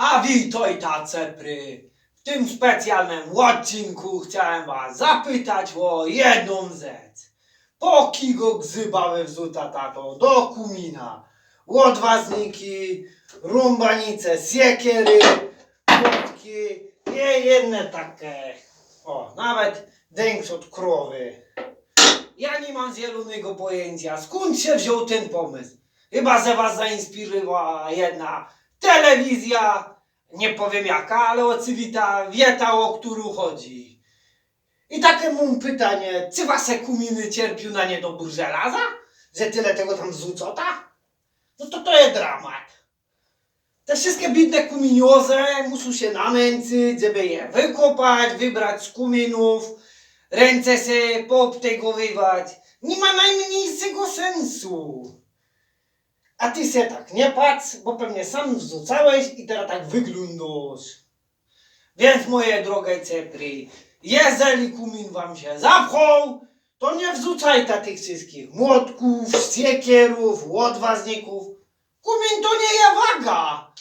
A witaj tacepry! W tym specjalnym odcinku chciałem was zapytać o jedną rzecz. Po kigo gzybały wzuta tato do kumina? Łodwazniki, rumbanice, siekiery, płotki i jedne takie, o, nawet dęks od krowy. Ja nie mam zielonego pojęcia, skąd się wziął ten pomysł. Chyba, że was zainspirowała jedna telewizja, nie powiem jaka, ale oczywista wieta, o którą chodzi. I takie mam pytanie, czy wasze kuminy cierpią na niedobór żelaza? Że tyle tego tam zrzucota? No to to jest dramat. Te wszystkie biedne kuminioze muszą się namęczyć, żeby je wykopać, wybrać z kuminów, ręce se poobtegowywać. Nie ma najmniejszego sensu. A ty se tak nie patrz, bo pewnie sam wrzucałeś i teraz tak wyglądasz. Więc moje drogie cepry, jeżeli kumin wam się zapchał, to nie wrzucajcie tych wszystkich młotków, siekierów, łodwazników. Kumin to nie je waga.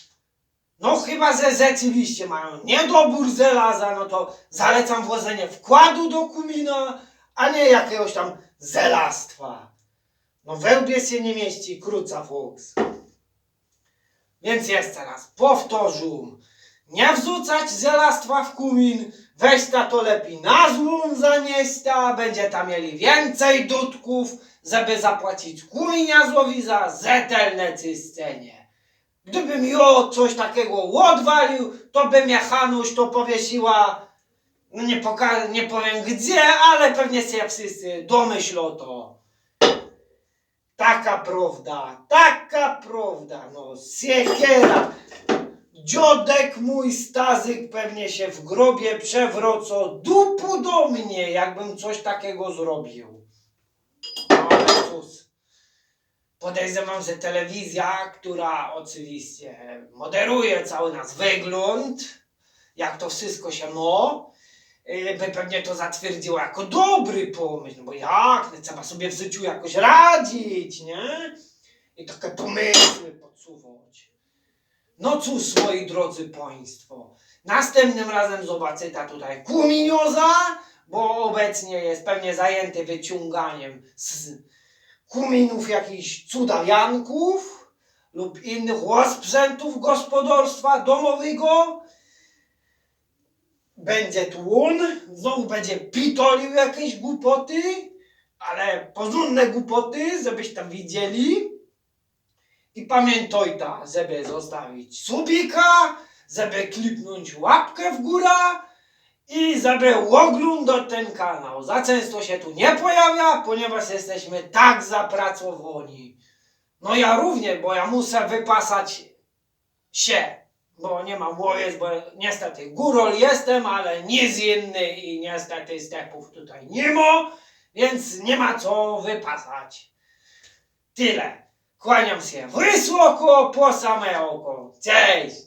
No chyba, że rzeczywiście mają niedobór żelaza, no to zalecam włożenie wkładu do kumina, a nie jakiegoś tam zelastwa. No wełbie się nie mieści kruca Fox. Więc jeszcze raz powtórzę. Nie wrzucać zelastwa w kumin, weź ta to lepiej na złom zanieśta, będzie tam mieli więcej dudków, żeby zapłacić kuminia za rzetelne czyszczenie. Gdybym jo coś takiego odwalił, to by mnie Hanuś to powiesiła, no nie, poka- nie powiem gdzie, ale pewnie się wszyscy domyślą to. Taka prawda, taka prawda, no siekiera. Dziodek mój Stazyk pewnie się w grobie przewrocą dupu do mnie, jakbym coś takiego zrobił. No ale cóż, podejrzewam, że telewizja, która oczywiście moderuje cały nasz wygląd, jak to wszystko się ma, by pewnie to zatwierdziła jako dobry pomysł, no bo jak, no, trzeba sobie w życiu jakoś radzić, nie? I takie pomysły podsuwać. No cóż, moi drodzy Państwo, następnym razem zobaczycie tutaj kuminioza, bo obecnie jest pewnie zajęty wyciąganiem z kuminów jakichś cudawianków lub innych osprzętów gospodarstwa domowego. Będzie tłun, znowu będzie pitolił jakieś głupoty, ale porządne głupoty, żebyś tam widzieli. I pamiętaj ta, żeby zostawić subika, żeby kliknąć łapkę w górę i żeby oglądać ten kanał. Za często się tu nie pojawia, ponieważ jesteśmy tak zapracowani. No ja również, bo ja muszę wypasać się, bo nie mam łowiec, bo niestety górol jestem, ale niezjenny i niestety stepów tutaj nie ma, więc nie ma co wypasać. Tyle. Kłaniam się wysoko po same oko. Cześć!